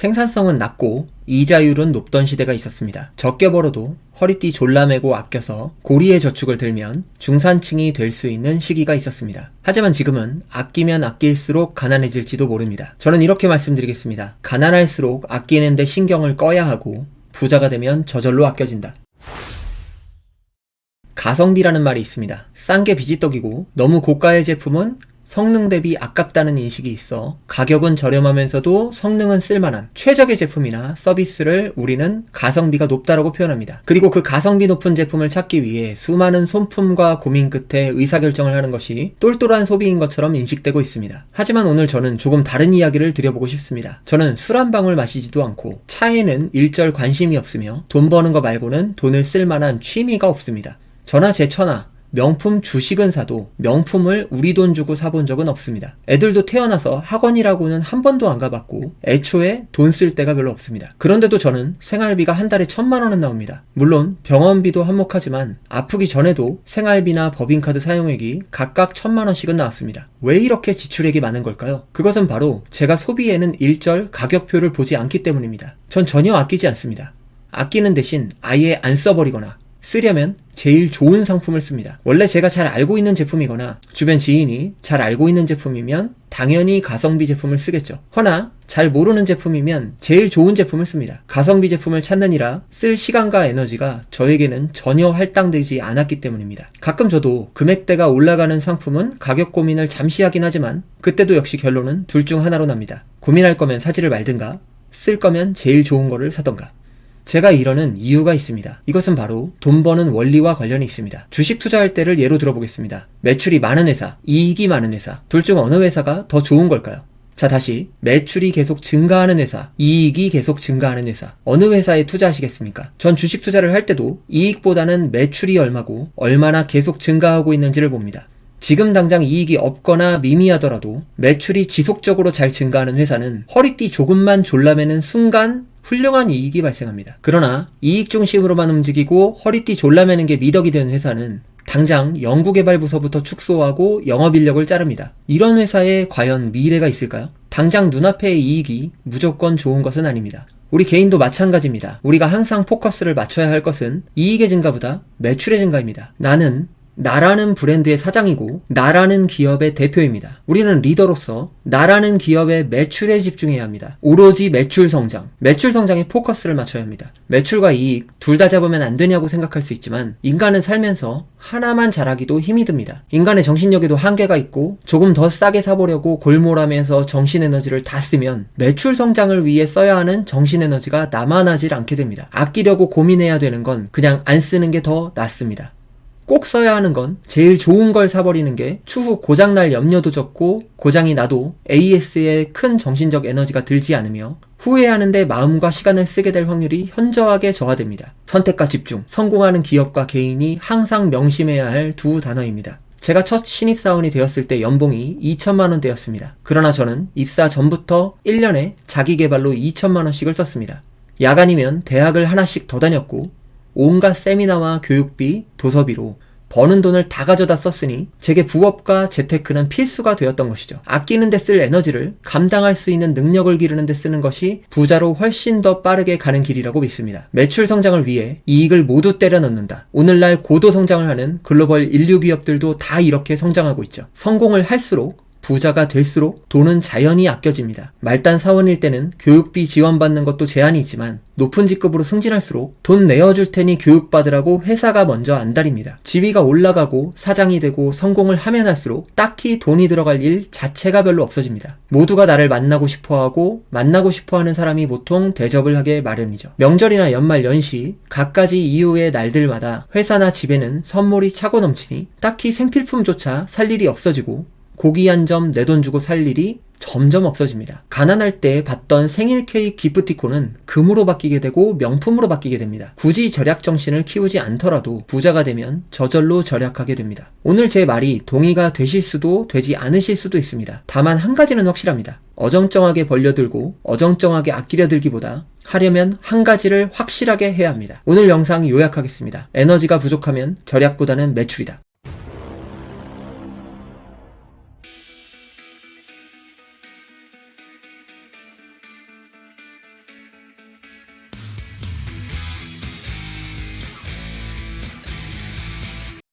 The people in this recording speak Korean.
생산성은 낮고 이자율은 높던 시대가 있었습니다. 적게 벌어도 허리띠 졸라매고 아껴서 고리의 저축을 들면 중산층이 될 수 있는 시기가 있었습니다. 하지만 지금은 아끼면 아낄수록 가난해질지도 모릅니다. 저는 이렇게 말씀드리겠습니다. 가난할수록 아끼는데 신경을 꺼야 하고 부자가 되면 저절로 아껴진다. 가성비라는 말이 있습니다. 싼 게 비지떡이고 너무 고가의 제품은 성능 대비 아깝다는 인식이 있어 가격은 저렴하면서도 성능은 쓸만한 최적의 제품이나 서비스를 우리는 가성비가 높다라고 표현합니다. 그리고 그 가성비 높은 제품을 찾기 위해 수많은 손품과 고민 끝에 의사결정을 하는 것이 똘똘한 소비인 것처럼 인식되고 있습니다. 하지만 오늘 저는 조금 다른 이야기를 드려보고 싶습니다. 저는 술 한 방울 마시지도 않고 차에는 일절 관심이 없으며 돈 버는 거 말고는 돈을 쓸 만한 취미가 없습니다. 저나 제 처나 명품 주식은 사도 명품을 우리 돈 주고 사본 적은 없습니다. 애들도 태어나서 학원이라고는 한 번도 안 가봤고 애초에 돈쓸 데가 별로 없습니다. 그런데도 저는 생활비가 한 달에 천만 원은 나옵니다. 물론 병원비도 한몫하지만 아프기 전에도 생활비나 법인카드 사용액이 각각 천만 원씩은 나왔습니다. 왜 이렇게 지출액이 많은 걸까요? 그것은 바로 제가 소비에는 일절 가격표를 보지 않기 때문입니다. 전 전혀 아끼지 않습니다. 아끼는 대신 아예 안 써버리거나 쓰려면 제일 좋은 상품을 씁니다. 원래 제가 잘 알고 있는 제품이거나 주변 지인이 잘 알고 있는 제품이면 당연히 가성비 제품을 쓰겠죠. 허나 잘 모르는 제품이면 제일 좋은 제품을 씁니다. 가성비 제품을 찾느니라 쓸 시간과 에너지가 저에게는 전혀 할당되지 않았기 때문입니다. 가끔 저도 금액대가 올라가는 상품은 가격 고민을 잠시 하긴 하지만 그때도 역시 결론은 둘 중 하나로 납니다. 고민할 거면 사지를 말든가 쓸 거면 제일 좋은 거를 사던가. 제가 이러는 이유가 있습니다. 이것은 바로 돈 버는 원리와 관련이 있습니다. 주식 투자할 때를 예로 들어보겠습니다. 매출이 많은 회사, 이익이 많은 회사, 둘 중 어느 회사가 더 좋은 걸까요? 자, 다시. 매출이 계속 증가하는 회사, 이익이 계속 증가하는 회사. 어느 회사에 투자하시겠습니까? 전 주식 투자를 할 때도 이익보다는 매출이 얼마고, 얼마나 계속 증가하고 있는지를 봅니다. 지금 당장 이익이 없거나 미미하더라도 매출이 지속적으로 잘 증가하는 회사는 허리띠 조금만 졸라매는 순간 훌륭한 이익이 발생합니다. 그러나 이익 중심으로만 움직이고 허리띠 졸라매는 게 미덕이 되는 회사는 당장 연구개발부서부터 축소하고 영업 인력을 자릅니다. 이런 회사에 과연 미래가 있을까요? 당장 눈앞의 이익이 무조건 좋은 것은 아닙니다. 우리 개인도 마찬가지입니다. 우리가 항상 포커스를 맞춰야 할 것은 이익의 증가보다 매출의 증가입니다. 나는 나라는 브랜드의 사장이고 나라는 기업의 대표입니다. 우리는 리더로서 나라는 기업의 매출에 집중해야 합니다. 오로지 매출 성장, 매출 성장에 포커스를 맞춰야 합니다. 매출과 이익 둘 다 잡으면 안 되냐고 생각할 수 있지만 인간은 살면서 하나만 잘하기도 힘이 듭니다. 인간의 정신력에도 한계가 있고 조금 더 싸게 사보려고 골몰하면서 정신 에너지를 다 쓰면 매출 성장을 위해 써야 하는 정신 에너지가 남아나질 않게 됩니다. 아끼려고 고민해야 되는 건 그냥 안 쓰는 게 더 낫습니다. 꼭 써야 하는 건 제일 좋은 걸 사버리는 게 추후 고장날 염려도 적고 고장이 나도 AS에 큰 정신적 에너지가 들지 않으며 후회하는데 마음과 시간을 쓰게 될 확률이 현저하게 저하됩니다. 선택과 집중, 성공하는 기업과 개인이 항상 명심해야 할 두 단어입니다. 제가 첫 신입사원이 되었을 때 연봉이 2천만원대였습니다. 그러나 저는 입사 전부터 1년에 자기개발로 2천만원씩을 썼습니다. 야간이면 대학을 하나씩 더 다녔고 온갖 세미나와 교육비, 도서비로 버는 돈을 다 가져다 썼으니 제게 부업과 재테크는 필수가 되었던 것이죠. 아끼는 데 쓸 에너지를 감당할 수 있는 능력을 기르는 데 쓰는 것이 부자로 훨씬 더 빠르게 가는 길이라고 믿습니다. 매출 성장을 위해 이익을 모두 때려 넣는다. 오늘날 고도 성장을 하는 글로벌 인류 기업들도 다 이렇게 성장하고 있죠. 성공을 할수록 부자가 될수록 돈은 자연히 아껴집니다. 말단 사원일 때는 교육비 지원받는 것도 제한이 있지만 높은 직급으로 승진할수록 돈 내어줄 테니 교육받으라고 회사가 먼저 안달입니다. 지위가 올라가고 사장이 되고 성공을 하면 할수록 딱히 돈이 들어갈 일 자체가 별로 없어집니다. 모두가 나를 만나고 싶어 하고 만나고 싶어 하는 사람이 보통 대접을 하게 마련이죠. 명절이나 연말 연시 갖가지 이후의 날들마다 회사나 집에는 선물이 차고 넘치니 딱히 생필품조차 살 일이 없어지고 고기 한 점 내 돈 주고 살 일이 점점 없어집니다. 가난할 때 받던 생일 케이크 기프티콘은 금으로 바뀌게 되고 명품으로 바뀌게 됩니다. 굳이 절약 정신을 키우지 않더라도 부자가 되면 저절로 절약하게 됩니다. 오늘 제 말이 동의가 되실 수도 되지 않으실 수도 있습니다. 다만 한 가지는 확실합니다. 어정쩡하게 벌려들고 어정쩡하게 아끼려 들기보다 하려면 한 가지를 확실하게 해야 합니다. 오늘 영상 요약하겠습니다. 에너지가 부족하면 절약보다는 매출이다.